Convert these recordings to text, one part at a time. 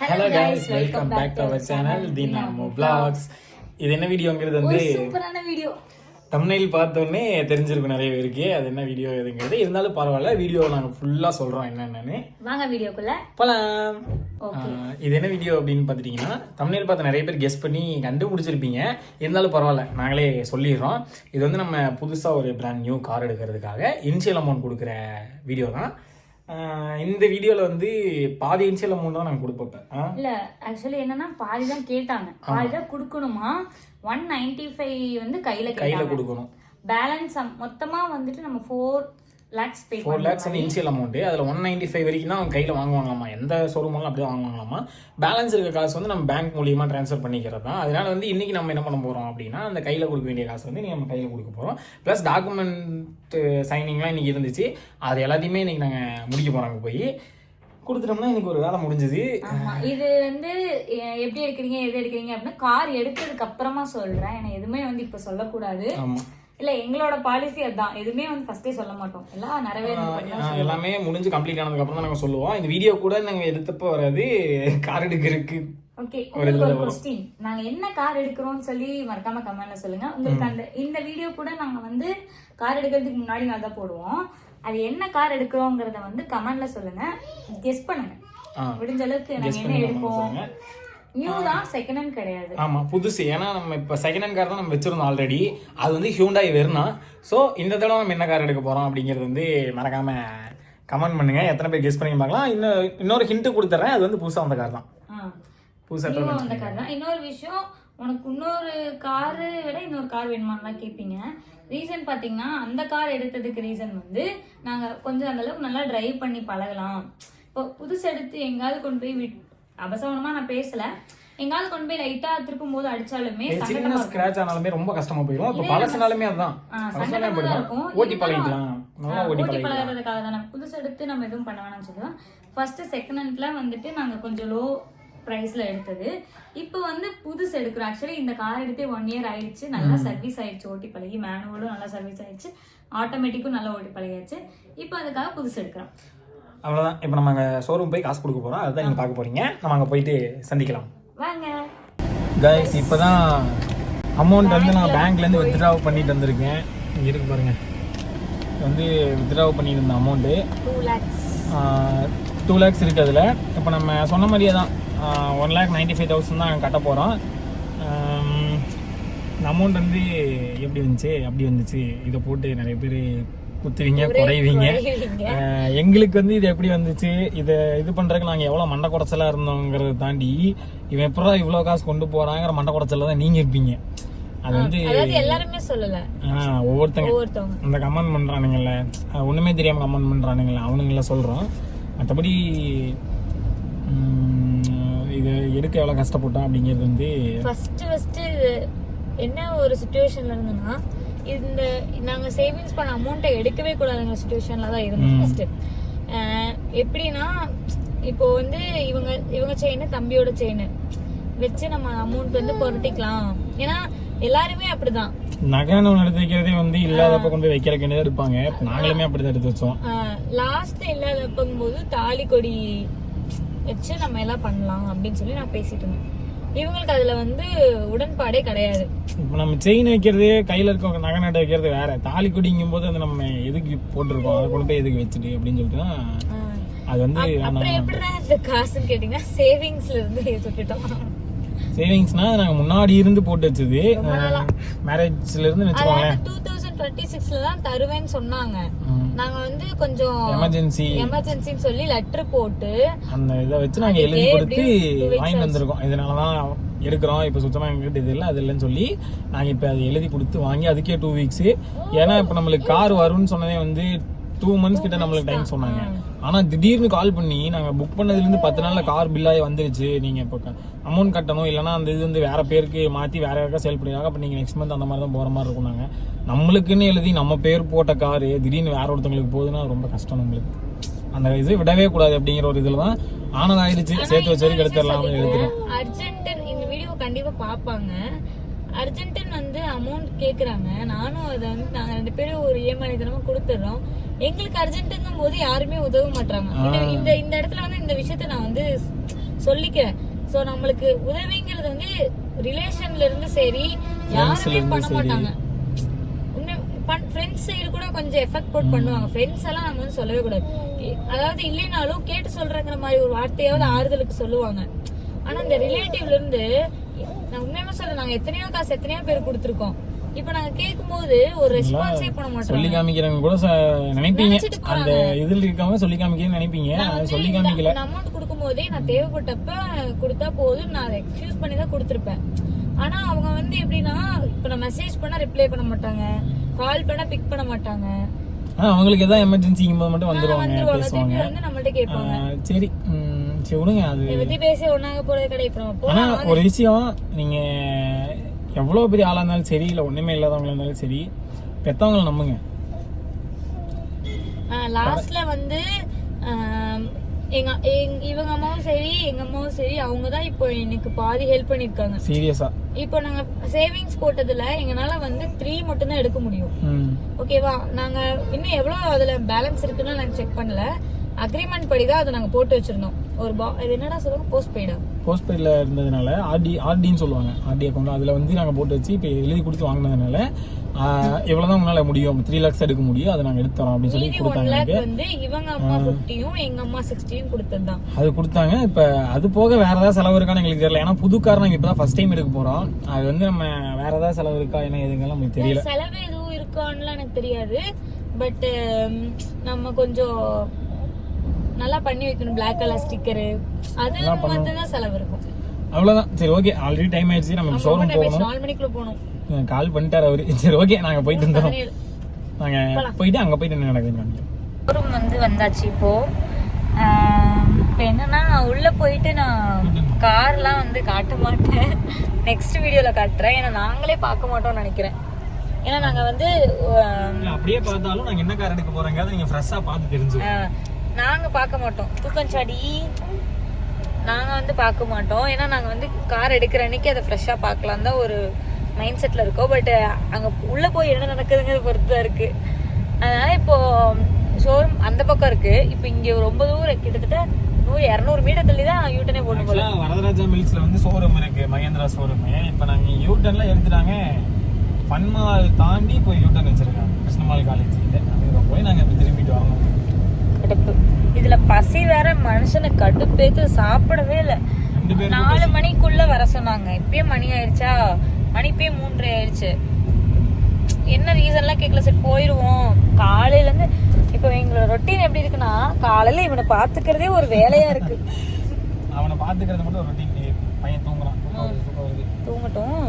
Hello guys welcome back to our channel the நாமோ vlogs. இது என்ன வீடியோங்கிறது வந்து சூப்பரான வீடியோ தமிழில் பார்த்தோன்னே தெரிஞ்சிருக்கும் நிறைய பேருக்கு. அது என்ன வீடியோ எதுங்கிறது இருந்தாலும் பரவாயில்ல வீடியோ நாங்கள் ஃபுல்லாக சொல்கிறோம் என்னென்னு வாங்க வீடியோக்குள்ள ஆஹ் இது என்ன வீடியோ அப்படின்னு பார்த்துட்டிங்கன்னா தமிழில் பார்த்து நிறைய பேர் கெஸ் பண்ணி கண்டுபிடிச்சிருப்பீங்க. இருந்தாலும் பரவாயில்ல நாங்களே சொல்லிடுறோம். இது வந்து நம்ம புதுசாக ஒரு பிராண்ட் நியூ கார் எடுக்கிறதுக்காக இனிஷியல் அமௌண்ட் கொடுக்குற வீடியோ தான். இந்த வீடியோவில் வந்து பாதி இனிஷியல் அமௌண்ட் தான் நாங்கள் கொடுப்போம் ஆ? இல்ல ஆக்சுவலி என்னன்னா பாதி தான் கேட்டாங்க. பாதி தான் கொடுக்கணுமா? ஒன் நைன்டி ஃபைவ் வந்து கையில கையில் கொடுக்கணும். பேலன்ஸ் மொத்தமா வந்துட்டு நம்ம four lakhs pay four lakhs வந்து இனிஷியல் அமௌண்ட்டு அதில் ஒன் நைன்டி ஃபைவ் வரைக்கும் தான் அவங்க கையில் வாங்குவாங்களாமா எந்த ஷோரூம்லாம் அப்படி வாங்குவாங்களாமா பேலன்ஸ் இருக்க காசு வந்து நம்ம பேங்க் மூலியமாக ட்ரான்ஸ்ஃபர் பண்ணிக்கிறது தான். அதனால வந்து இன்றைக்கி நம்ம என்ன பண்ண போகிறோம் அப்படின்னா அந்த கையில் கொடுக்க வேண்டிய காசு வந்து நம்ம கையில் கொடுக்க போகிறோம் ப்ளஸ் டாக்குமெண்ட் சைனிங்லாம் இன்றைக்கி இருந்துச்சு. அது எல்லாத்தையுமே இன்றைக்கி நாங்கள் முடிக்க போகிறாங்க போய். கொடுத்துட்டோம்னா இன்னைக்கு ஒரு வேலை முடிஞ்சது. இது வந்து எப்படி எடுக்கிறீங்க எது எடுக்கிறீங்க அப்படின்னா கார் எடுத்ததுக்கு அப்புறமா சொல்றேன். ஏன்னா எதுவுமே வந்து இப்ப சொல்லக்கூடாது. ஆமாம் இல்ல எங்களோட பாலிசி அதான் எதுவுமே வந்து ஃபர்ஸ்டே சொல்ல மாட்டோம். எல்லாம் ஆஹ் எல்லாமே முடிஞ்சு கம்ப்ளீட் ஆனதுக்கப்புறம் தான் நாங்கள் சொல்லுவோம். இந்த வீடியோ கூட நாங்கள் எடுத்தப்போ வராது. கார் எடுக்கிறதுக்கு ஓகே உங்களுக்கு ஒரு கொஸ்டின் நாங்க என்ன கார் எடுக்கிறோம்னு சொல்லி மறக்காம கமெண்ட்ல சொல்லுங்க. உங்களுக்கு அந்த இந்த வீடியோ கூட நாங்க வந்து கார் எடுக்கிறதுக்கு முன்னாடி நாள் தான் போடுவோம். அது என்ன கார் எடுக்கிறோங்கிறத வந்து கமெண்ட்ல சொல்லுங்க. கெஸ் பண்ணுங்க. முடிஞ்ச அளவுக்கு நாங்க என்ன எடுப்போம்? நியூ தான் செகண்ட் ஹேண்ட் கிடையாது. ஆமாம் புதுசு. ஏன்னா நம்ம இப்போ செகண்ட் ஹேண்ட் கார் தான் நம்ம வச்சிருந்தோம் ஆல்ரெடி அது வந்து ஹியூண்டாய் வெறுனா ஸோ இந்த தடவை நம்ம என்ன கார் எடுக்க போகிறோம் அப்படிங்கிறது வந்து மறக்காம கமெண்ட் பண்ணுங்க. எத்தனை பேர் கெஸ் பண்ணி பார்க்கலாம். இன்னும் இன்னொரு ஹிண்ட் கொடுத்துட்றேன் அது வந்து புதுசாக வந்த கார் தான். புதுசாக வந்த கார் தான். இன்னொரு விஷயம் உனக்கு இன்னொரு காரு விட இன்னொரு கார் வேணுமான்லாம் கேட்பீங்க ரீசன் பாத்தீங்கன்னா அந்த கார் எடுத்ததுக்கு ரீசன் வந்து நாங்க கொஞ்சம் அந்த அளவுக்கு நல்லா டிரைவ் பண்ணி பழகலாம். இப்போ புதுசு எடுத்து எங்காவது கொண்டு போய் விட் அபசவனமா நான் பேசல. எங்காவது கொண்டு போய் லைட்டா திருப்பும் போது அடிச்சாலுமே சின்ன ஸ்க்ராட்ச் ஆனாலுமே ரொம்ப கஷ்டமா போயிடும் இப்போ பழசுனாலுமே அதுதான். ஓட்டி பழகிக்கலாம் ஓட்டி பழகிறதுக்காக தானே. புதுசு எடுத்து நம்ம எதுவும் பண்ண வேணாம்னு சொல்லுவோம். ஃபர்ஸ்ட் செகண்ட் ஹேண்ட்ல வந்துட்டு நாங்க கொஞ்சம் லோ பிரைஸ்ல எடுத்தது. இப்போ வந்து புதுசு எடுக்கிறோம். ஆக்சுவலி இந்த கார் எடுத்தே ஒன் இயர் ஆயிடுச்சு. நல்லா சர்வீஸ் ஆயிடுச்சு. ஓட்டி பழகி மேனுவலும் நல்லா சர்வீஸ் ஆயிடுச்சு. ஆட்டோமேட்டிக்கும் நல்லா ஓட்டி பழகியாச்சு. இப்போ அதுக்காக புதுசு எடுக்கிறோம். அவ்வளோதான் இப்போ நம்ம அங்கே ஷோரூம் போய் காசு கொடுக்க போகிறோம் அதுதான் நீங்கள் பார்க்க போகிறீங்க நம்ம அங்கே போயிட்டு சந்திக்கலாம். கைஸ் இப்போ தான் அமௌண்ட் வந்து நான் பேங்க்லேருந்து வித்ட்ரா பண்ணிட்டு வந்திருக்கேன். இங்கே இருக்கு பாருங்க. இது வந்து வித்ட்ரா பண்ணிட்டு இருந்த அமௌண்ட்டு டூ லேக்ஸ் இருக்குது அதில். இப்போ நம்ம சொன்ன மாதிரியே தான். One lakh ninety five thousand தான் கட்ட போகிறோம் இந்த அமௌண்ட் வந்து எப்படி வந்துச்சு அப்படி வந்துச்சு இதை போட்டு நிறைய பேர் குத்துவீங்க குறைவீங்க. எங்களுக்கு வந்து இது எப்படி வந்துச்சு? இதை இது பண்ணுறதுக்கு நாங்கள் எவ்வளோ மண்டை குடைச்சலாக இருந்தோங்கிறத தாண்டி இவன் எப்படா இவ்வளோ காசு கொண்டு போகிறாங்கிற மண்டை குடைச்சல தான் நீங்கள் இருப்பீங்க. அது வந்து எல்லாருமே சொல்லல. ஒவ்வொருத்தங்க ஒவ்வொருத்தவங்க. இந்த கமெண்ட் பண்ணுறானுங்கல்ல அஹ் ஒண்ணுமே தெரியாம கமெண்ட் பண்ணுறானுங்கள அவனுங்கள சொல்கிறோம் மற்றபடி இது எடுக்க எவ்வளோ கஷ்டப்பட்டோம் அப்படிங்கிறது வந்து ஃபர்ஸ்ட் ஃபர்ஸ்ட் என்ன ஒரு சுச்சுவேஷன்ல இருந்தோம்னா இந்த நாங்க சேவிங்ஸ் பண்ண அமௌண்ட்டை எடுக்கவே கூடாதுங்கிற சுச்சுவேஷன்ல தான் இருந்தோம் ஃபர்ஸ்ட் எப்படின்னா இப்போ வந்து இவங்க இவங்க செயின் தம்பியோட செயின் வச்சு நம்ம அமௌண்ட் வந்து புரட்டிக்கலாம். ஏன்னா எல்லாருமே அப்படிதான். நகைன்னு ஒன்று எடுத்து வைக்கிறதே வந்து இல்லாதப்ப கொண்டு போய் வைக்கிற வேண்டியதாக இருப்பாங்க. நாங்களுமே அப்படி தான் எடுத்து வச்சோம். லாஸ்ட் இல்லாதப்பங்கும் போது தாலி கொடி வச்சு நம்ம எல்லாம் பண்ணலாம் அப்படின்னு சொல்லி நான் பேசிட்டு இருந்தேன். இவங்களுக்கு அதுல வந்து உடன்பாடே கிடையாது. இப்போ நம்ம செயின் வைக்கிறதே கையில் இருக்க நகை நட்டை வைக்கிறது வேற. தாலி குடிங்கும் போது அதை நம்ம எதுக்கு போட்டிருக்கோம்? அதை கொண்டு போய் எதுக்கு வச்சுட்டு அப்படின்னு சொல்லிட்டு தான் அது வந்து அப்புறம் எப்படிடா இந்த காசுன்னு கேட்டீங்கன்னா சேவிங்ஸ்ல இருந்து சுட்டுட்டோம் சேவிங்ஸ்னா நாங்கள் முன்னாடி இருந்து போட்டு வச்சது. மேரேஜ்ல இருந்து வச்சுக்கோங்களேன் அதாவது டூ தௌசண்ட் டுவெண்ட்டி சிக்ஸ்ல தான் தருவேன்னு சொன்னாங்க. நாங்க வந்து கொஞ்சம் எமர்ஜென்சி எமர்ஜென்சின்னு சொல்லி லெட்டர் போட்டு அந்த இதை வச்சு நாங்கள் எழுதி கொடுத்து வாங்கிட்டு வந்திருக்கோம். இதனால தான் எடுக்கிறோம். இப்போ சுத்தமாக எங்ககிட்ட இது இல்லை அது இல்லைன்னு சொல்லி நாங்கள் இப்போ அதை எழுதி கொடுத்து வாங்கி அதுக்கே டூ வீக்ஸு ஏன்னா இப்போ நம்மளுக்கு கார் வரும்னு சொன்னதே வந்து டூ மந்த்ஸ் கிட்ட நம்மளுக்கு டைம் சொன்னாங்க. ஆனால் திடீர்னு கால் பண்ணி நாங்கள் புக் பண்ணதுலேருந்து பத்து நாளில் கார் பில்லாகி வந்துருச்சு. நீங்கள் இப்போ அமௌண்ட் கட்டணும் இல்லைனா அந்த இது வந்து வேற பேருக்கு மாற்றி வேற யாருக்கா சேல் பண்ணிடுவாங்க அப்போ நீங்கள் நெக்ஸ்ட் மந்த் அந்த மாதிரி தான் போகிற மாதிரி இருக்கும் நாங்கள் நம்மளுக்குன்னு எழுதி நம்ம பேர் போட்ட காரு திடீர்னு வேற ஒருத்தவங்களுக்கு போகுதுன்னா ரொம்ப கஷ்டம் நம்மளுக்கு. அந்த இது விடவே கூடாது அப்படிங்கிற ஒரு இதில் தான் ஆனது ஆயிடுச்சு. சேர்த்து வச்சு வரைக்கும் எடுத்துடலாம்னு அர்ஜென்டன் இந்த வீடியோ கண்டிப்பா பாப்பாங்க அர்ஜென்டன் வந்து அமௌண்ட் கேக்குறாங்க. நானும் அதை வந்து நாங்க ரெண்டு பேரும் ஒரு ஏமாளித்தனமா கொடுத்துடுறோம். எங்களுக்கு அர்ஜென்ட்டுங்கும் போது யாருமே உதவ மாட்டாங்க இந்த இந்த இடத்துல வந்து இந்த விஷயத்த நான் வந்து சொல்லிக்கிறேன். சோ நம்மளுக்கு உதவிங்கிறது வந்து ரிலேஷன்ல இருந்து சரி யாருமே பண்ண. மாட்டாங்க. ஃப்ரெண்ட்ஸ் சைடு கூட கொஞ்சம் எஃபெக்ட் போட்டு பண்ணுவாங்க. ஃப்ரெண்ட்ஸ் எல்லாம் நம்ம வந்து சொல்லவே கூடாது. அதாவது இல்லைனாலும் கேட்டு சொல்றங்கிற மாதிரி ஒரு வார்த்தையாவது ஆறுதலுக்கு சொல்லுவாங்க. ஆனா இந்த ரிலேட்டிவ்ல இருந்து நான் உண்மையுமே சொல்றேன் நாங்க எத்தனையோ காசு எத்தனையோ பேர் கொடுத்துருக்கோம். இப்ப நாங்க கேட்கும்போது ஒரு ரெஸ்பான்ஸே பண்ண சொல்லி மாட்டோம் காமிக்கிறவங்க கூட நினைப்பீங்க. அந்த இதுல இருக்காம சொல்லி காமிக்கிறேன்னு நினைப்பீங்க. அதை சொல்லி காமிக்கல. அமௌண்ட் கொடுக்கும் போதே நான் தேவைப்பட்டப்ப கொடுத்தா போதும் நான் எக்ஸ்கியூஸ் பண்ணி தான் கொடுத்துருப்பேன். ஆனா அவங்க வந்து எப்படின்னா இப்ப நான் மெசேஜ் பண்ணா ரிப்ளை பண்ண மாட்டாங்க. கால் பண்ணா பிக் பண்ண மாட்டாங்க. அவங்களுக்கு ஏதாவது எமர்ஜென்சிங்கும் போது மட்டும் வந்துருவாங்க பேசுவாங்க. வந்து நம்மள்ட்ட கேட்பாங்க. சரி. சரி விடுங்க. அது பத்தி பேசி ஒன்னாங்க போறது கடை இப்ப நம்ம ஆனா போலாம் ஒரு விஷயம் நீங்க எவ்வளவு பெரிய ஆளா இருந்தாலும் சரி இல்ல ஒண்ணுமே இல்லாதவங்களா இருந்தாலும் சரி பெத்தவங்களை நம்புங்க. லாஸ்ட்ல வந்து எங்க இவங்க அம்மாவும் சரி எங்க அம்மாவும் சரி அவங்க தான் இப்போ எனக்கு பாதி ஹெல்ப் பண்ணிருக்காங்க. சீரியஸா இப்போ நாங்க சேவிங்ஸ் போட்டதுல எங்கனால வந்து த்ரீ மட்டும் தான் எடுக்க முடியும். ஓகேவா நாங்க இன்னும் எவ்வளவு அதுல பேலன்ஸ் இருக்குன்னு நாங்க செக் பண்ணல. அக்ரிமெண்ட் படி தான் அதை நாங்க போட்டு வச்சிருந்தோம். ஒரு பா இது என்னடா சொல்லுவாங்க? போஸ்ட் பெய்டா போஸ்ட் பெய்டில் இருந்ததுனால ஆர்டி ஆர்டின்னு சொல்லுவாங்க. ஆர்டி அக்கௌண்ட் அதில் வந்து நாங்கள் போட்டு வச்சு இப்போ எழுதி கொடுத்து வாங்கினதுனால எவ்வளோ தான் உங்களால் முடியும்? த்ரீ லேக்ஸ் எடுக்க முடியும். அதை நாங்கள் எடுத்து தரோம் அப்படின்னு சொல்லி கொடுத்தாங்க வந்து இவங்க அம்மா ஃபிஃப்டியும் எங்க அம்மா சிக்ஸ்டியும் கொடுத்ததுதான். அது கொடுத்தாங்க. இப்போ அது போக வேற ஏதாவது செலவு இருக்கான்னு எங்களுக்கு தெரியல. ஏன்னா புது கார் நாங்கள் இப்போ தான் ஃபர்ஸ்ட் டைம் எடுக்க போகிறோம் அது வந்து நம்ம வேற ஏதாவது செலவு இருக்கா என்ன எதுங்கெல்லாம் நமக்கு தெரியல. செலவு எதுவும் இருக்கான்னுலாம் எனக்கு தெரியாது. பட் நம்ம கொஞ்சம் நல்லா பண்ணி வைக்கணும். பிளாக் கலர் ஸ்டிக்கரு அது வந்து தான் செலவு இருக்கும். அவ்வளோதான் சரி ஓகே ஆல்ரெடி டைம் ஆயிடுச்சு. நம்ம ஷோரூம். போகணும். நாலு மணிக்குள்ள போகணும். கால் பண்ணிட்டாரு அவரு. சரி ஓகே நாங்கள் போயிட்டு பதினேழு. நாங்கள் போயிட்டு அங்கே போயிட்டு என்ன நடக்குதுன்னு காமிக்கிறோம் ஷோரூம் வந்து வந்தாச்சு இப்போ. இப்போ என்னன்னா உள்ள போயிட்டு நான் கார்லாம் வந்து காட்ட மாட்டேன். நெக்ஸ்ட் வீடியோல காட்டுறேன். ஏன்னா நாங்களே பார்க்க மாட்டோம்னு நினைக்கிறேன். ஏன்னா நாங்க வந்து அப்படியே பார்த்தாலும் நாங்கள் என்ன கார் எடுக்க போகிறோங்கிறத நீங்கள் ஃப்ரெஷ்ஷாக பார்த்து தெரிஞ்சு நாங்கள் பார்க்க மாட்டோம். தூக்கஞ்சாடி நாங்கள் வந்து பார்க்க மாட்டோம். ஏன்னா நாங்கள் வந்து கார் எடுக்கிற அன்னைக்கு அதை ஃப்ரெஷ்ஷாக பார்க்கலாம் தான் ஒரு மைண்ட் செட்டில் இருக்கோம். பட் அங்கே உள்ளே போய் என்ன நடக்குதுங்கிறது பொறுத்து தான் இருக்குது அதனால் இப்போது ஷோரூம் அந்த பக்கம் இருக்குது இப்போ இங்கே ரொம்ப தூரம் கிட்டத்தட்ட நூறு இரநூறு மீட்டர் தள்ளி தான் யூட்டனே போட்டு போல. வரதராஜா மில்ஸில் வந்து ஷோரூம் இருக்குது மகேந்திரா ஷோரூம் இப்போ நாங்கள் யூட்டன்ல எடுத்துட்டாங்க? பன்மால் தாண்டி போய் யூட்டன் வச்சுருக்காங்க. கிருஷ்ணமால் காலேஜ் அங்கே போய் நாங்கள் இப்போ திரும்பிட்டு வாங்க கடுப்பு இதுல பசி வேற மனுஷனை கடுப்பேத்து சாப்பிடவே இல்லை. நாலு மணிக்குள்ள வர சொன்னாங்க. இப்பயே மணி ஆயிடுச்சா மணி இப்பயே மூன்றரை ஆயிடுச்சு என்ன ரீசன்லாம் கேட்கல சரி போயிருவோம். காலையில இருந்து இப்போ எங்களோட ரொட்டீன் எப்படி இருக்குன்னா காலையில இவனை பாத்துக்கிறதே ஒரு வேலையா இருக்கு. அவனை பார்த்துக்கிறது மட்டும் ரொட்டீன். பையன் தூங்குறான். தூங்கட்டும்.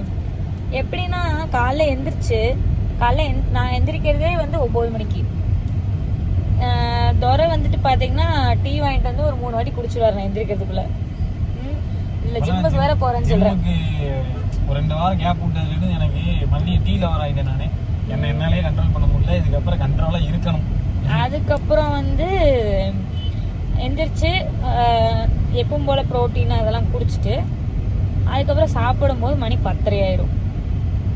எப்படின்னா காலைல எந்திரிச்சு காலைல நான் எந்திரிக்கிறதே வந்து ஒன்பது மணிக்கு. துரை வந்துட்டு பாத்தீங்கன்னா டீ வாங்கிட்டு வந்து ஒரு மூணு வாட்டி குடிச்சிருவாரு நான் எந்திரிக்கிறதுக்குள்ள. இல்ல ஜிம்முக்கு வேற போறேன்னு சொல்றேன். ஒரு ரெண்டு வாரம் கேப் விட்டதுலேருந்து எனக்கு மறுபடியும் டீ லவர் ஆகிட்டேன் நான். என்னை என்னாலே கண்ட்ரோல் பண்ண முடியல. இதுக்கப்புறம் கண்ட்ரோலாக இருக்கணும். அதுக்கப்புறம் வந்து எந்திரிச்சு எப்பவும் போல புரோட்டீன் அதெல்லாம் குடிச்சிட்டு அதுக்கப்புறம் சாப்பிடும்போது மணி பத்தரை ஆயிரும்.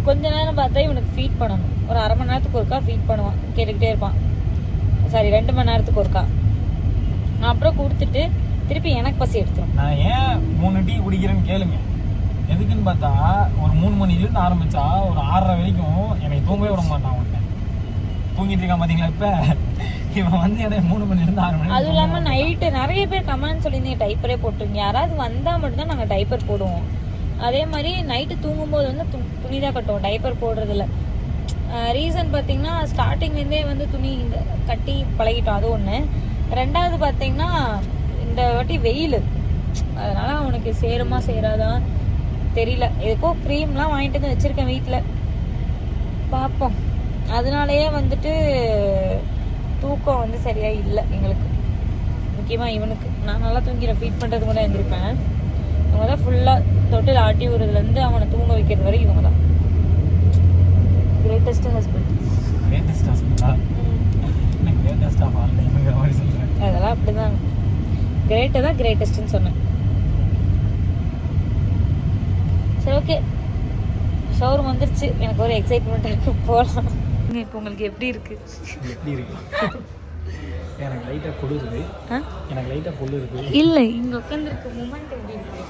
கொஞ்ச நேரம் பார்த்தா இவனுக்கு ஃபீட் பண்ணணும். ஒரு அரை மணி நேரத்துக்கு ஒருக்கா ஃபீட் பண்ணுவான். கேட்டுக்கிட்டே இருப்பான். சாரி ரெண்டு மணி நேரத்துக்கு ஒருக்கா. அப்புறம் கொடுத்துட்டு திருப்பி எனக்கு பசி எடுத்துரும். நான் ஏன் மூணு டீ குடிக்கிறேன்னு கேளுங்க. எதுக்குன்னு பார்த்தா ஒரு மூணு மணிலேருந்து ஆரம்பிச்சா ஒரு ஆறரை வரைக்கும் எனக்கு தூங்கவே விட மாட்டான் அவன். தூங்கிட்டு இருக்கான் பார்த்தீங்களா இப்போ? இவன் வந்து எனக்கு மூணு மணிலேருந்து ஆறு மணி அதுவும் இல்லாம நைட்டு நிறைய பேர் கமெண்ட் சொல்லியிருந்தீங்க டைப்பரே போட்டுருங்க யாராவது வந்தா மட்டும்தான் நாங்க டைப்பர் போடுவோம். அதே மாதிரி நைட்டு தூங்கும்போது வந்து து- துணி தான் கட்டுவோம். டைப்பர் போடுறதில்ல. ரீசன் பார்த்தீங்கன்னா ஸ்டார்டிங்லேருந்தே வந்து துணி இந்த கட்டி பழகிட்டோம் அது ஒன்று ரெண்டாவது பார்த்தீங்கன்னா இந்த வாட்டி வெயில். அதனால் அவனுக்கு சேருமா சேராதான் தெரியல. எதுக்கோ க்ரீம்லாம் வாங்கிட்டு வந்து வச்சுருக்கேன் வீட்டில் பார்ப்போம். அதனாலேயே வந்துட்டு தூக்கம் வந்து சரியாக இல்லை எங்களுக்கு. முக்கியமாக இவனுக்கு. நான் நல்லா தூங்கிறேன் ஃபீட் பண்ணுறது கூட எழுந்திருப்பேன் இவங்க தான் ஃபுல்லாக தொட்டில் ஆட்டி விடுறதுலேருந்து அவனை தூங்க வைக்கிறது வரை இவங்க தான் கிரேட்டஸ்ட் ஹஸ்பண்ட் கிரேட்டஸ்ட் ஹாஸ்பிட்டா என்ன கிரேட்டஸ்ட் ஆஃப் ஆல் டைம்ங்கிற மாதிரி சொல்கிறேன் அதெல்லாம் அப்படிதான். கிரேட்டு தான் கிரேட்டஸ்ட்னு சொன்னேன். சரி ஓகே ஷோரூம் வந்துருச்சு. எனக்கு ஒரு எக்ஸைட்மெண்ட் இருக்கு. போகலாம் இப்போ உங்களுக்கு எப்படி இருக்கு? எப்படி இருக்கு? எனக்கு லைட்டாக குளிருது? எனக்கு லைட்டாக குளிருது இல்ல. இங்க உட்காந்துருக்க மூமெண்ட் எப்படி இருக்கு?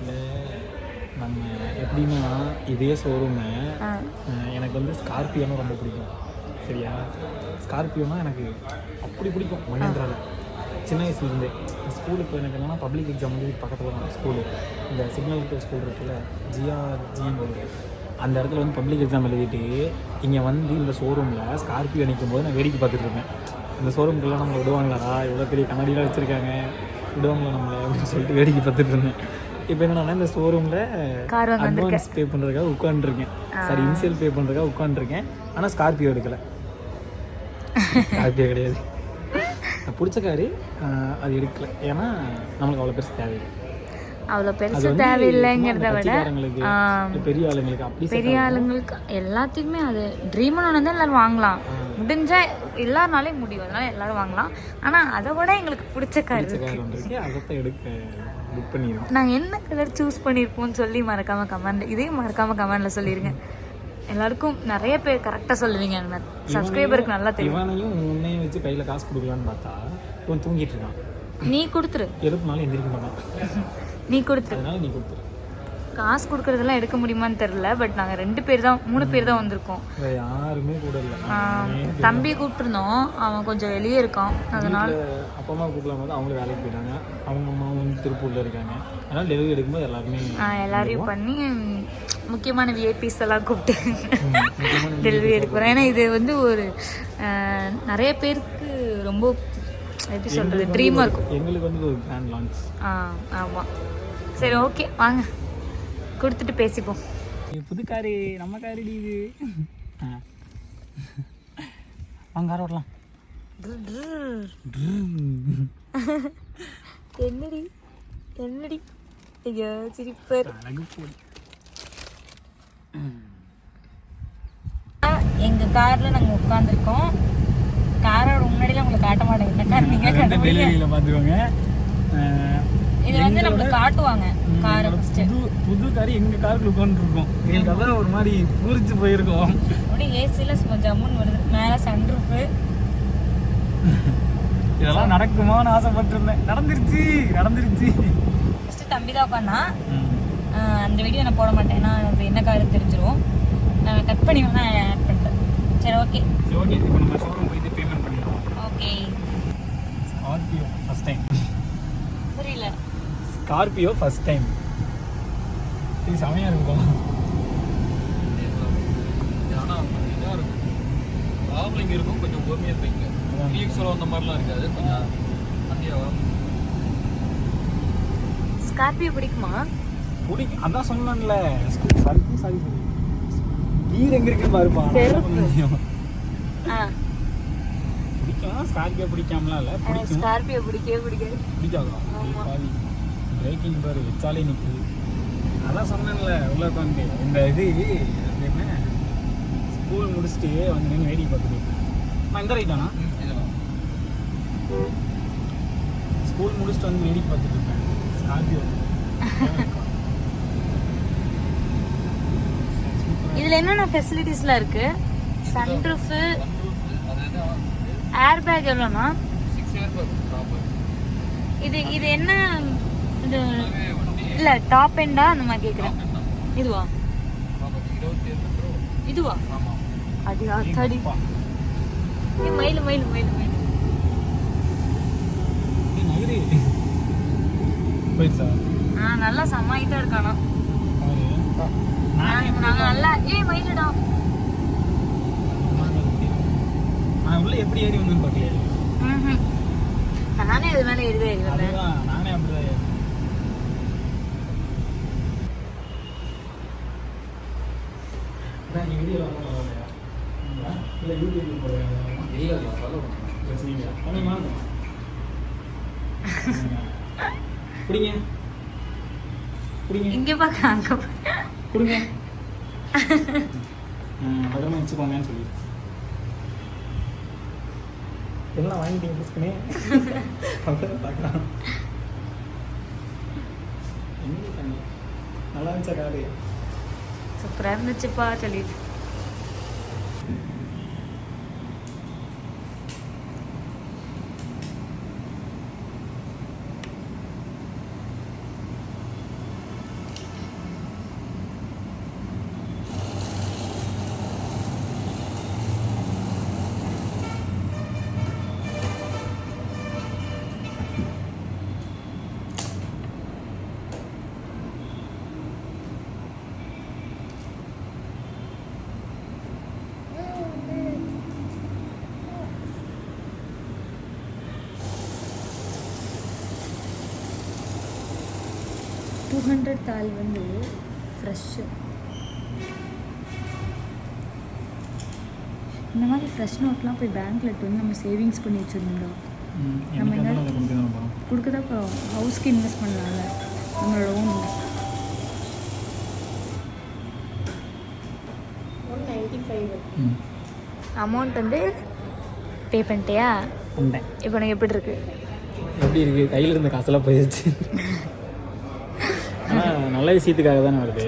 இல்லை. நம்ம எப்படின்னா இதே ஷோரூமை. எனக்கு வந்து ஸ்கார்பியோனா ரொம்ப பிடிக்கும். சரியா? ஸ்கார்பியோனா எனக்கு அப்படி பிடிக்கும் மகேந்திராவில் சின்ன வயசுலேருந்தே. ஸ்கூலுக்கு எனக்கு என்னன்னா பப்ளிக் எக்ஸாம் வந்து பக்கத்தில் தான் ஸ்கூலு இந்த சிக்னல் டூ ஸ்கூல் இருக்குல்ல ஜிஆர்ஜின்னு அந்த இடத்துல வந்து பப்ளிக் எக்ஸாம் எழுதிட்டு இங்கே வந்து இந்த ஷோரூமில் ஸ்கார்பியோ நிற்கும் போது நான் வேடிக்கை பார்த்துட்டு இருப்பேன். இந்த ஷோரூம்குள்ளே நம்மளை விடுவாங்களாடா இவ்வளோ பெரிய கண்ணாடிலாம் வச்சுருக்காங்க. விடுவாங்களா நம்மளை அப்படின்னு சொல்லிட்டு வேடிக்கை பார்த்துட்டு இருந்தேன். இப்போ என்னன்னா இந்த ஷோரூமில் அட்வான்ஸ் பே பண்ணுறதுக்காக உட்காந்துருக்கேன் சாரி இனிஷியல் பே பண்ணுறதுக்காக உட்காந்துருக்கேன் ஆனால் ஸ்கார்பியோ எடுக்கல. ஸ்கார்பியோ கிடையாது. பிடிச்ச காரு அது எடுக்கல. ஏன்னா நம்மளுக்கு அவ்வளோ பெருசு தேவையில்லை. அவ்வளோ பெருசு தேவையில்லைங்கிறத விட பெரிய ஆளுங்களுக்கு அப்படி பெரிய. ஆளுங்களுக்கு எல்லாத்துக்குமே அது ட்ரீம்னு ஒன்று தான் எல்லாரும் வாங்கலாம். முடிஞ்சா எல்லாருனாலே முடியும். அதனால எல்லாரும் வாங்கலாம். ஆனா அதை விட எங்களுக்கு பிடிச்ச கார் இருக்கு. அதை எடுக்க புக் பண்ணிடுவோம் நாங்க என்ன கலர் சூஸ் பண்ணியிருப்போம்னு சொல்லி மறக்காம கமெண்ட் இதையும் மறக்காம கமெண்ட்ல சொல்லிருங்க. எல்லாருக்கும் நிறைய பேர் கரெக்டாக சொல்லுவீங்க சப்ஸ்கிரைபருக்கு நல்லா தெரியும். இவனையும் உன்னையும் வச்சு கையில் காசு கொடுக்கலான்னு பார்த்தா இவன் தூங்கிட்டு இருக்கான். நீ கொடுத்துரு. எழுப்புனாலும் எந்திரிக்க மாட்டான். நீ கொடுத்துரு. அதனால நீ கொடுத்துரு. காசு கொடுக்கறதெல்லாம் எடுக்க முடியுமான்னு தெரியல பட் நாங்க ரெண்டு பேர் தான் மூணு பேர் தான் வந்திருக்கோம் யாருமே கூட இல்லை. தம்பி கூப்பிட்டுருந்தோம். அவன் கொஞ்சம் வெளியே இருக்கான். அதனால அப்பா அம்மா கூப்பிடலாம் அவங்களும் வேலைக்கு போயிட்டாங்க. அவங்க அம்மா வந்து திருப்பூரில் இருக்காங்க. அதனால் டெலிவரி எடுக்கும்போது எல்லாருமே எல்லாரையும் பண்ணி முக்கியமான விஐபிஸ் எல்லாம் கூப்பிட்டு டெலிவரி எடுக்க போகிறேன் ஏன்னா இது வந்து ஒரு நிறைய பேருக்கு ரொம்ப எப்படி சொல்கிறது ட்ரீமாக இருக்கும். எங்களுக்கு வந்து ஒரு கிராண்ட் லான்ச் ஆ ஆமாம் சரி ஓகே வாங்க. கொடுத்துட்டு பேசிப்போம் புது காரு நம்ம காரு இது. ஆ. வாங்க கார் ஓட்டலாம். என்னடி? என்னடி? ஐயோ சிரிப்பர். அழகு போடி எங்க கார்ல நாங்க உட்காந்துருக்கோம் காரோட முன்னாடிலாம் உங்களுக்கு காட்ட மாட்டேன். என்ன கார் நீங்க வந்து டெலிவரியில் பார்த்துக்கோங்க. இது வந்து நம்மளுக்கு காட்டுவாங்க காரை ஃபர்ஸ்ட் புது புது கார் எங்கள் காருக்கு உட்காந்துருக்கோம் எங்களுக்கு அதான் ஒரு மாதிரி பூரிச்சு போயிருக்கோம். அப்படியே ஏசியில் ஜம்முன்னு வருது. மேலே சன்ரூஃபு இதெல்லாம் நடக்குமான்னு ஆசைப்பட்டிருந்தேன். நடந்துருச்சு நடந்துருச்சு. ஃபஸ்ட்டு தம்பி தான் உட்காந்தா அந்த வீடியோ நான் போட மாட்டேன். ஏன்னா அது என்ன காரு தெரிஞ்சிரும். நான் கட் பண்ணி வேணா ஆட் பண்ணுறேன் சரி ஓகே சரி ஓகே இப்போ நம்ம ஷோரூம் போயிட்டு பேமெண்ட் பண்ணிடுவோம் okay Scorpio first time Scorpio first time இது செமையாக இருக்கும். ஆனால் இதாக இருக்கும் ப்ராப்ளம் இருக்கும் கொஞ்சம் பொறுமையாக போய்ங்க ரீக்ஸோட அந்த மாதிரிலாம் இருக்காது கொஞ்சம் அதிகமாக ஸ்கார்பியோ பிடிக்குமா? பிடிக்கும். அதான் சொன்னேன்ல சர்க்கும் சாரி கீர் எங்க இருக்குன்னு பாருப்பா பிடிக்கும். ஸ்கார்பியோ பிடிக்காமலாம் இல்லை பிடிக்கும். ஸ்கார்பியோ பிடிக்கவே பிடிக்காது. பிடிக்காதா? பிரேக்கிங் பாரு வச்சாலே நிற்குது அதான் சொன்னேன்ல உள்ள உட்காந்து இந்த இது அது என்ன? ஸ்கூல் முடிச்சுட்டு வந்து நின்று வேடிக்கை பார்த்துட்டு. நான் இந்த ரைட்டானா ஸ்கூல் முடிச்சுட்டு வந்து வேடிக்கை பார்த்துட்டு இருக்கேன். ஸ்கார்பியோ இதுல என்னென்ன ஃபெசிலிட்டிஸ்லாம் இருக்கு? சன்ரூஃப் ஏர் பேக் எவ்வளோண்ணா? இது இது என்ன இது இல்ல டாப் எண்டா அந்த மாதிரி கேக்குறேன். இதுவா? இதுவா? ஆமாம் அது அத்தாடி ஏய், மயிலு மயிலு மயிலு மயிலு. ஆ நல்லா சமாயிட்டா இருக்கானா. நான் நாங்க நல்லா ஏய் மயிலுடா. நான் உள்ள எப்படி ஏறி வந்தேன்னு பார்க்கலையே. நானே இது மேல ஏறிதான் ஏறி வந்தேன் அதுதான் நானே அப்படிதான் ஏறினேன். அதான் நீ வீடியோல வரணும் வரலையா? இல்ல யூடியூப்ல போடுறியா? இல்லை இல்லை சொல்ல பிரச்சனைங்களா? அவனுக்கு வாங்க. குடிங்க குடிங்க இங்க பாக்க அங்க பாக்க. கொடுங்க ம், பத்திரமா வச்சுக்கோங்கன்னு சொல்லி எல்லாம் வாங்கிட்டீங்க புஷ் பண்ணி பார்க்கலாம் நல்லா இருந்துச்சா காரு சூப்பரா இருந்துச்சுப்பா சொல்லிட்டு ஹண்ட்ரட் தால் வந்து ஃப்ரெஷ்ஷு இந்த மாதிரி ஃப்ரெஷ் நோட்லாம் போய் பேங்க்கில் எடுத்து வந்து நம்ம சேவிங்ஸ் பண்ணி வச்சுருந்தோம்டா. நம்ம என்ன கொடுக்க தான் போகிறோம் ஹவுஸ்க்கு இன்வெஸ்ட் பண்ணலாம்ல. நம்மளோட ஓன் அமௌண்ட் வந்து பே பண்ணிட்டியா? இப்போ எனக்கு எப்படி இருக்கு? எப்படி இருக்கு? கையில் இருந்த காசெல்லாம் போயிடுச்சு நல்ல விஷயத்துக்காக தானே வருது.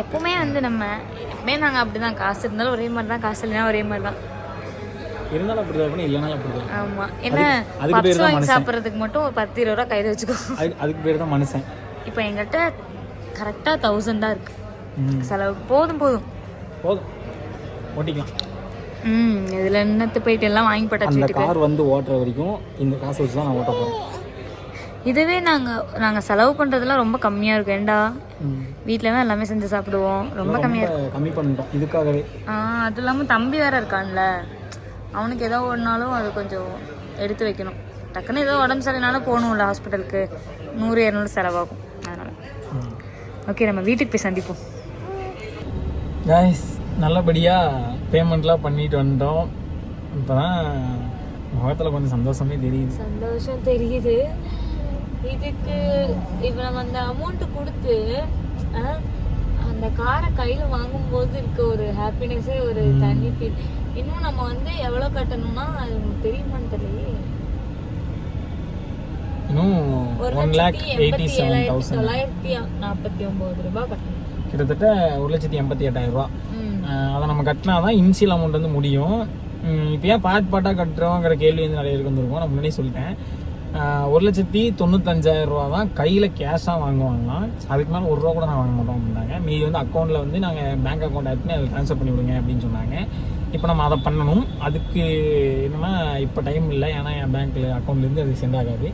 எப்பவுமே வந்து நம்ம எப்பவுமே நாங்கள் அப்படி தான் காசு இருந்தாலும் ஒரே மாதிரி தான். காசு இல்லைனா ஒரே மாதிரி தான். இருந்தாலும் அப்படி தான் இல்லைனாலும் அப்படி தான் ஆமாம் என்ன அதுக்கு பேர் தான் மனுஷன். சாப்பிட்றதுக்கு மட்டும் ஒரு பத்து இருபது ரூபா கையில் வச்சுக்கோ. அதுக்கு அதுக்கு பேர் தான் மனுஷன். இப்போ எங்கிட்ட கரெக்டாக தௌசண்ட் தான் இருக்கு. ம். செலவு போதும் போதும். போதும். ஓட்டிக்கலாம். ம் இதில் என்னத்து போயிட்டு எல்லாம் வாங்கி போட்டாச்சு அந்த கார் வந்து ஓட்டுற வரைக்கும் இந்த காசை வச்சு தான் நான் ஓட்ட போகிறேன் இதுவே நாங்கள் நாங்கள் செலவு பண்ணுறதுலாம் ரொம்ப கம்மியாக இருக்கும். ஏண்டா வீட்டில் தான் எல்லாமே செஞ்சு சாப்பிடுவோம். ரொம்ப கம்மியாக இருக்கும் கம்மி பண்ணிட்டோம். இதுக்காகவே. ஆ அது இல்லாமல் தம்பி வேற இருக்கான்ல. அவனுக்கு ஏதோ ஒன்றாலும் அது கொஞ்சம் எடுத்து வைக்கணும். டக்குன்னு ஏதோ உடம்பு சரியினாலும் போகணும்ல ஹாஸ்பிட்டலுக்கு. நூறு இரநூறு செலவாகும். அதனால். ஓகே நம்ம வீட்டுக்கு போய் சந்திப்போம். கைஸ் நல்லபடியாக பேமெண்ட்லாம் பண்ணிட்டு வந்துட்டோம் இப்போ தான் முகத்தில் கொஞ்சம் சந்தோஷமே தெரியுது. சந்தோஷம் தெரியுது. இதுக்கு இப்போ நம்ம அந்த அமௌண்ட்டு கொடுத்து அந்த காரை கையில் வாங்கும்போது இருக்க ஒரு ஹாப்பினஸே ஒரு தனி ஃபீல் இன்னும் நம்ம வந்து எவ்வளோ கட்டணும்னா அது தெரியுமான்னு தெரியலையே. கிட்டத்தட்ட ஒரு லட்சத்தி எண்பத்தி எட்டாயிரம் ரூபா அதை நம்ம கட்டினா தான் இனிஷியல் அமௌண்ட் வந்து முடியும். இப்போ ஏன் பார்ட் பார்ட்டாக கட்டுறோங்கிற கேள்வி வந்து நிறைய பேருக்கு வந்துருக்கும். நான் முன்னாடியே சொல்லிட்டேன். ஒரு லட்சத்தி தொண்ணூத்தஞ்சாயிரம் ரூபா தான் கையில் கேஷாக வாங்குவாங்களாம். அதுக்கு மேலே ஒரு ரூபா கூட நான் வாங்க மாட்டோம் அப்படின்னாங்க. மீதி வந்து அக்கௌண்ட்டில் வந்து நாங்கள் பேங்க் அக்கௌண்ட் ஆட் பண்ணி அதை ட்ரான்ஸ்ஃபர் பண்ணி விடுங்க அப்படின்னு சொன்னாங்க. இப்போ நம்ம அதை பண்ணணும். அதுக்கு என்னன்னா இப்போ டைம் இல்லை. ஏன்னா என் பேங்க்கில் அக்கௌண்ட்லேருந்து அது சென்ட் ஆகாது.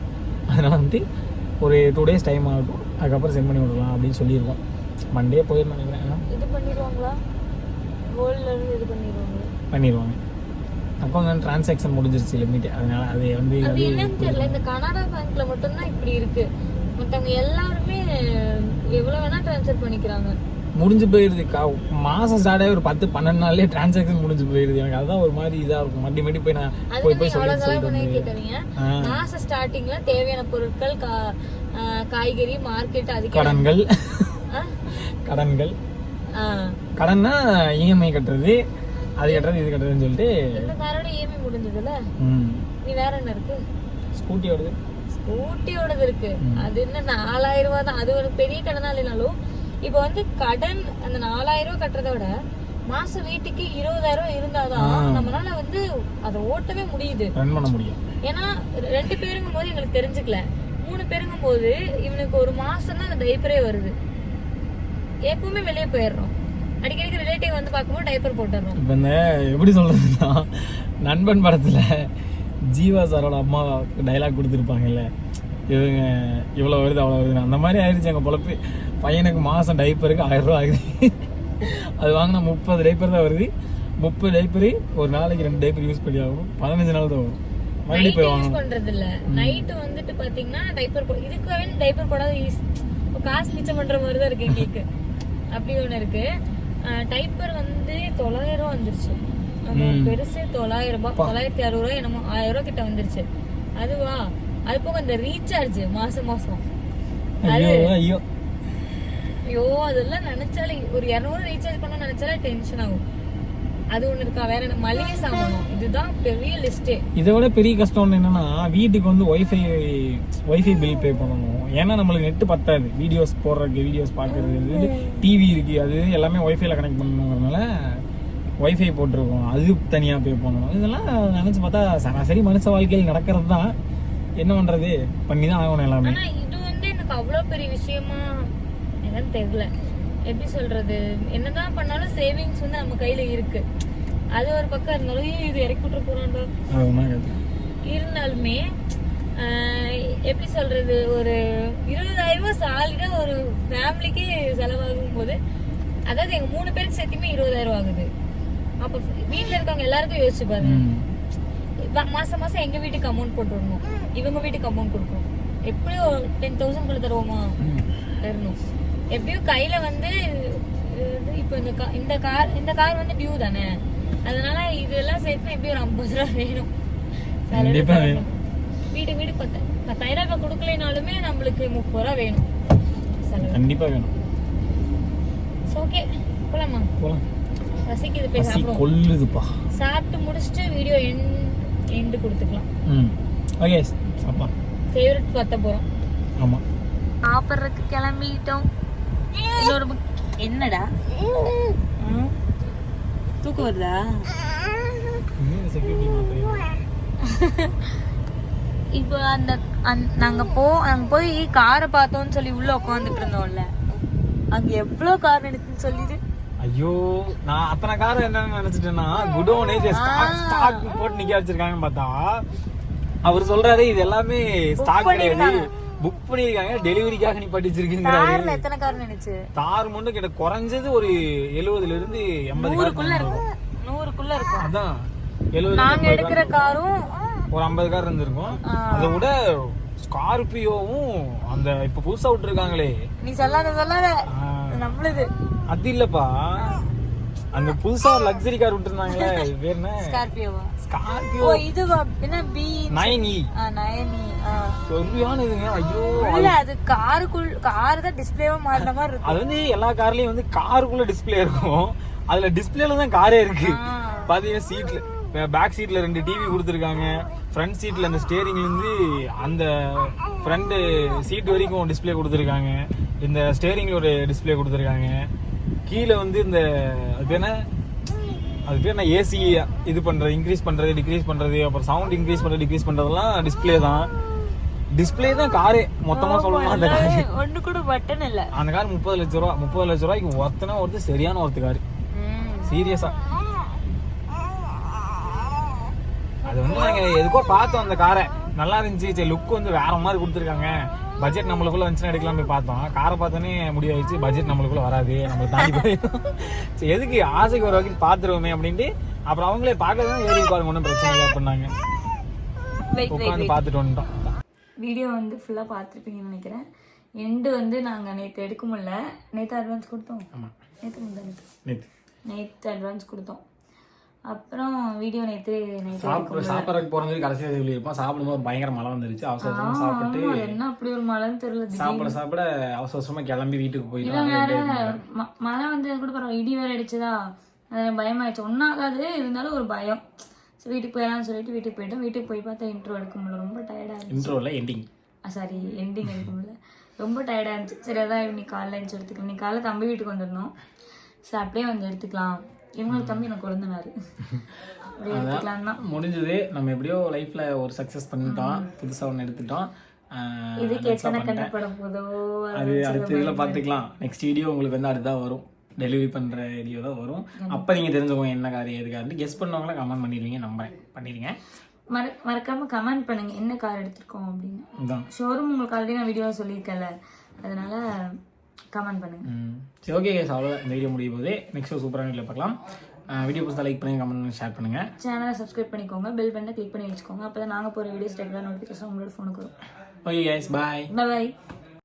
அதனால் வந்து ஒரு டூ டேஸ் டைம் ஆகட்டும். அதுக்கப்புறம் சென்ட் பண்ணி விடலாம் அப்படின்னு சொல்லியிருக்கோம். மண்டே போயிடும் நினைக்கிறேன். இது பண்ணிடுவாங்களா? பண்ணிடுவாங்க. அக்கௌண்ட் டிரான்சாக்ஷன் முடிஞ்சிருச்சு லிமிட் அதனால அது வந்து அது என்னன்னு தெரியல. இந்த கனடா பேங்க்ல மட்டும்தான் இப்படி இருக்கு. மத்தவங்க எல்லாருமே எவ்வளவு வேணா ட்ரான்ஸ்ஃபர் பண்ணிக்கிறாங்க. முடிஞ்சு போயிடுது மாசம் ஸ்டார்ட் ஆகி ஒரு பத்து பன்னெண்டு நாள்லயே டிரான்சாக்ஷன் முடிஞ்சு போயிடுது எனக்கு அதுதான் ஒரு மாதிரி இதா இருக்கும். மறுபடி மறுபடி போய் நான் போய் போய் சொல்லிட்டு. மாச ஸ்டார்டிங்ல தேவையான பொருட்கள் காய்கறி மார்க்கெட் அதுக்கு கடன்கள்? கடன்கள். கடன்னா இஎம்ஐ கட்டுறது. அது கட்டுறது இது கட்டுறதுன்னு சொல்லிட்டு இந்த காரோட இஎம்ஐ முடிஞ்சதுல? ம். நீ வேற என்ன இருக்கு? ஸ்கூட்டி வருது ஸ்கூட்டியோடது இருக்கு. அது என்ன நாலாயிரம் ரூபாய் தான். அது ஒரு பெரிய கடனா இல்லைனாலும் இப்போ வந்து கடன் அந்த நாலாயிரம் ரூபாய் கட்டுறத விட மாசம் வீட்டுக்கு இருபதாயிரம் ரூபாய் இருந்தாதான் நம்மளால வந்து அதை ஓட்டவே முடியுது. ரன் பண்ண முடியும். ஏன்னா ரெண்டு பேருங்கும் போது எங்களுக்கு தெரிஞ்சுக்கல. மூணு பேருங்கும் போது இவனுக்கு ஒரு மாசம் தான் அந்த டைப்பரே வருது. எப்பவுமே வெளியே போயிடுறோம். அடிக்கடிக்கு ரிலேட்டிவ் வந்து பார்க்கும்போது டைப்பர் போட்டுடுறோம் இப்போ இந்த எப்படி சொல்றதுன்னா நண்பன் படத்துல ஜீவா சாரோட அம்மா டைலாக் கொடுத்துருப்பாங்கல்ல இவங்க இவ்வளோ வருது அவ்வளோ வருது அந்த மாதிரி ஆயிடுச்சு எங்கள் பொழப்பு. பையனுக்கு மாதம் டைப்பருக்கு ஆயிரம் ரூபா ஆகுது. அது வாங்கினா முப்பது டைப்பர் தான் வருது. முப்பது டைப்பரு ஒரு நாளைக்கு ரெண்டு டைப்பர் யூஸ் பண்ணி ஆகணும். பதினஞ்சு நாள் தான் வரும். மறுபடியும் போய் வாங்கணும். பண்றது இல்ல நைட்டு வந்துட்டு பாத்தீங்கன்னா டைப்பர் போ இதுக்காக டைப்பர் போடாத காசு மிச்சம் பண்ற மாதிரி தான் இருக்கு எங்களுக்கு. அப்படி ஒண்ணு இருக்கு. டைப்பர் வந்து தொள்ளாயிரம் ரூபா வந்துருச்சு. ஆமா, பெருசு தொள்ளாயிரம் ரூபாய் தொள்ளாயிரத்தி அறுபது ரூபாய் என்னமோ ஆயிரம் ரூபாய் கிட்ட வந்துருச்சு. அதுவா அது போக இந்த ரீசார்ஜ் மாசம் மாசம். ஐயோ ஐயோ. அதெல்லாம் நினைச்சாலே ஒரு இரநூறு ரீசார்ஜ் பண்ண நினைச்சாலே டென்ஷன் ஆகும். அது ஒண்ணு இருக்கா? வேற என்ன? மளிகை சாமானம் இதுதான் பெரிய லிஸ்டே இதை விட பெரிய கஷ்டம் என்னன்னா வீட்டுக்கு வந்து ஒய்ஃபை ஒய்ஃபை பில் பே பண்ணணும். ஏன்னா நம்மளுக்கு நெட் பத்தாது. வீடியோஸ் போடுறதுக்கு வீடியோஸ் பார்க்கறது டிவி இருக்கு. அது எல்லாமே ஒய்ஃபைல கனெக்ட் பண்ணணுங்கிறதுனால ஒய்ஃபை போட்டிருக்கோம். அது தனியாக பே பண்ணணும். இதெல்லாம் நினச்சி பார்த்தா சராசரி மனுஷ வாழ்க்கையில் நடக்கிறது தான். என்ன பண்ணுறது பண்ணி தான் ஆகணும் எல்லாமே. இது வந்து எனக்கு அவ்வளவு பெரிய விஷயமா என்னன்னு தெரியல. எப்படி சொல்றது? என்னதான் பண்ணாலும் சேவிங்ஸ் வந்து நம்ம கையில இருக்கு. அது ஒரு பக்கம் இருந்தாலும் "ஏய், இது இறக்கி விட்டுற கேட்டு இருந்தாலுமே எப்படி சொல்றது? ஒரு இருபதாயிரம் ரூபாய் சாலிடா ஒரு ஃபேமிலிக்கு செலவாகும் போது அதாவது எங்க மூணு பேருக்கு சேர்த்துமே இருபதாயிரம் ஆகுது. அப்ப வீட்ல இருக்கவங்க எல்லாருக்கும் யோசிச்சு பாருங்க. மாசம் மாசம் எங்க வீட்டுக்கு அமௌண்ட் போட்டு விடணும்? இவங்க வீட்டுக்கு அமௌண்ட் கொடுக்கணும். எப்படியும் டென் தௌசண்ட் குள்ள தருவோமா. தரணும். எப்படியும் கையில வந்து இப்போ இந்த கா- இந்த கார் இந்த கார் வந்து டியூ தானே. அதனால இதெல்லாம் சேர்த்து எப்படியும் ஒரு ஐம்பது ரூபா வேணும். வீடு வீடு பத்த பத்தாயிரம் ரூபாய் கொடுக்கலைனாலுமே நம்மளுக்கு முப்பது ரூபா வேணும். கண்டிப்பா வேணும். ஓகே போலாமா? போலாம். பசிக்குது போய் பசி சாப்பிடுவோம். கொல்லுதுப்பா சாப்பிட்டு முடிச்சுட்டு வீடியோ என் எண்டு கொடுத்துக்கலாம். ம். ஓகே அப்பா ஃபேவரட் பார்த்த போறோம். ஆமா. சாப்பிட்றதுக்கு கிளம்பிட்டோம். இன்னொரு book- என்னடா? ம்? தூக்கம் வருதா? இப்போ அந்த நாங்க போ நாங்க போய் காரை பார்த்தோம்னு சொல்லி உள்ள உட்காந்துட்டு இருந்தோம்ல. அங்க எவ்வளவு கார் நினைச்சுன்னு சொல்லிடு? ஐயோ நான் அத்தனை காரம் என்னன்னு நினைச்சிட்டேன்னா குடோனே ஸ்டாக் ஸ்டாக் போட்டு நிக்க வச்சிருக்காங்கன்னு பார்த்தா அவர் சொல்றாரு இது எல்லாமே ஸ்டாக் கிடையாது. புக் பண்ணிருக்காங்க டெலிவரிக்காக நீ பட்டி வச்சிருக்கீங்கிறாரு கார்ல எத்தனை கார் நினைச்சு தார் மட்டும் கிட்ட குறைஞ்சது ஒரு எழுபதுல இருந்து எண்பது நூறுக்குள்ள இருக்கும். நூறுக்குள்ள இருக்கும். அதான். எழுபது நாங்க எடுக்கிற காரும் ஒரு ஐம்பது கார் இருந்திருக்கும். அதை விட ஸ்கார்பியோவும் அந்த இப்ப புதுசா விட்டுருக்காங்களே. நீ சொல்லாத சொல்லாத. நம்மளுது. அது இல்லப்பா. அந்த புதுசா லக்ஸரி கார் விட்டுருந்தாங்களே இது பேர் என்ன? ஸ்கார்பியோவா ஸ்கார்பியோ ஓ இதுவா? என்ன பி நைன் இ நயனி சரியான இதுங்க. ஐயோ இல்ல அது காருக்குள் கார் தான் டிஸ்பிளேவா மாறின மாதிரி இருக்கு அது வந்து எல்லா கார்லயும் வந்து காருக்குள்ள டிஸ்ப்ளே இருக்கும். அதுல டிஸ்பிளேல தான் காரே இருக்கு. பாத்தீங்கன்னா சீட்ல பேக் சீட்ல ரெண்டு டிவி கொடுத்துருக்காங்க. ஃப்ரண்ட் சீட்ல அந்த ஸ்டேரிங்ல இருந்து அந்த ஃப்ரண்ட் சீட் வரைக்கும் டிஸ்ப்ளே கொடுத்துருக்காங்க. இந்த ஸ்டேரிங்ல ஒரு டிஸ்ப்ளே கொடுத்துருக்காங்க. கீழே வந்து இந்த அது என்ன? அது பேர் என்ன? ஏசி இது பண்றது இன்க்ரீஸ் பண்றது டிக்ரீஸ் பண்றது அப்புறம் சவுண்ட் இன்க்ரீஸ் பண்றது டிக்ரீஸ் பண்றதெல்லாம் டிஸ்ப்ளே தான். டிஸ்ப்ளே தான் காரே மொத்தமா சொல்லலாம் அந்த கார் ஒண்ணு கூட பட்டன் இல்ல. அந்த கார் முப்பது லட்ச ரூபா முப்பது லட்ச ரூபாய்க்கு ஒருத்தனா ஒருத்தர் சரியான ஒருத்த காரு சீரியஸா அது வந்து நாங்க எதுக்கோ பார்த்தோம் அந்த காரை நல்லா இருந்துச்சு. சரி லுக் வந்து வேற மாதிரி கொடுத்துருக்காங்க. பட்ஜெட் நம்மளுக்குள்ள வந்துச்சுன்னா எடுக்கலாம் போய் பார்த்தோம். காரை பார்த்தோன்னே முடிவாயிடுச்சு. பட்ஜெட் நம்மளுக்குள்ள வராது. நம்மளுக்கு தாண்டி போயிடும் சரி எதுக்கு ஆசைக்கு ஒரு வகையில் பார்த்துருவோமே அப்படின்ட்டு அப்புறம் அவங்களே பார்க்க தான் ஏறி பாருங்க ஒன்றும் பிரச்சனை இல்லை பண்ணாங்க உட்காந்து பார்த்துட்டு வந்துட்டோம். வீடியோ வந்து ஃபுல்லாக பார்த்துருப்பீங்கன்னு நினைக்கிறேன். எண்டு வந்து நாங்கள் நேற்று எடுக்க முடியல. நேற்று அட்வான்ஸ் கொடுத்தோம். நேற்று நேற்று அட்வான்ஸ் கொடுத்தோம். அப்புறம் வீடியோ நேற்று நேற்று சாப்பிட சாப்பிட்றதுக்கு போறது கடைசியாக சொல்லியிருப்போம் சாப்பிடும்போது பயங்கர மழை வந்துருச்சு. அவசர அவசரமா சாப்பிட்டு என்ன அப்படி ஒரு மழைன்னு தெரியல. சாப்பிட சாப்பிட அவசர அவசரமா கிளம்பி வீட்டுக்கு ம- மழை வந்தது கூட பரவாயில்ல. இடி வேற அடிச்சதா? அது பயமாயிடுச்சு. ஒன்றாகாது இருந்தாலும் ஒரு பயம். சரி வீட்டுக்கு போயிடலாம்னு சொல்லிட்டு வீட்டுக்கு போயிட்டோம் வீட்டுக்கு போய் பார்த்தா இன்ட்ரோ எடுக்க முடியல. ரொம்ப டயர்டாக இருந்துச்சு. இன்ட்ரோல எண்டிங் சாரி எண்டிங் எடுக்க முடியல. ரொம்ப டயர்டாக இருந்துச்சு. சரி அதான் இன்னைக்கு காலைல எழுந்து எடுத்துக்கலாம். இன்னைக்கு காலைல தம்பி வீட்டுக்கு வந்துடணும் சரி அப்படியே வந்து எடுத்துக்கலாம். இவங்களுக்கு தம்பி எனக்கு குழந்தைனாரு முடிஞ்சது. நம்ம எப்படியோ லைஃப்ல ஒரு சக்சஸ் பண்ணிட்டோம். புதுசா ஒன்று எடுத்துட்டோம். அது அடுத்த இதுல பாத்துக்கலாம். நெக்ஸ்ட் வீடியோ உங்களுக்கு வந்து அடுத்தா வரும். டெலிவரி பண்ற வீடியோ தான் வரும். அப்ப நீங்க தெரிஞ்சுக்கோங்க என்ன காரியம் எதுக்காக கெஸ் பண்ணவங்கள கமெண்ட் பண்ணிடுவீங்க நம்புறேன். பண்ணிடுங்க. மற மறக்காம கமெண்ட் பண்ணுங்க. என்ன கார் எடுத்திருக்கோம் அப்படின்னு. ஷோரூம் உங்களுக்கு ஆல்ரெடி நான் வீடியோ சொல்லியிருக்கேன்ல. அதனால கமெண்ட் பண்ணுங்க. சரி ஓகே கேஸ் அவ்வளோ இந்த வீடியோ முடியும் போது நெக்ஸ்ட் சூப்பரான வீடியோ பார்க்கலாம். வீடியோ பிடிச்சா லைக் பண்ணுங்க கமெண்ட் பண்ணி ஷேர் பண்ணுங்க. சேனலை சப்ஸ்கிரைப் பண்ணிக்கோங்க. பெல் பண்ண கிளிக் பண்ணி வச்சுக்கோங்க. அப்போ தான் நாங்கள் போகிற வீடியோஸ் ரெகுலர் நோட்டிஃபிகேஷன் உங்களோட ஃபோனுக்கு வரும். ஓகே கேஸ் பாய் பாய்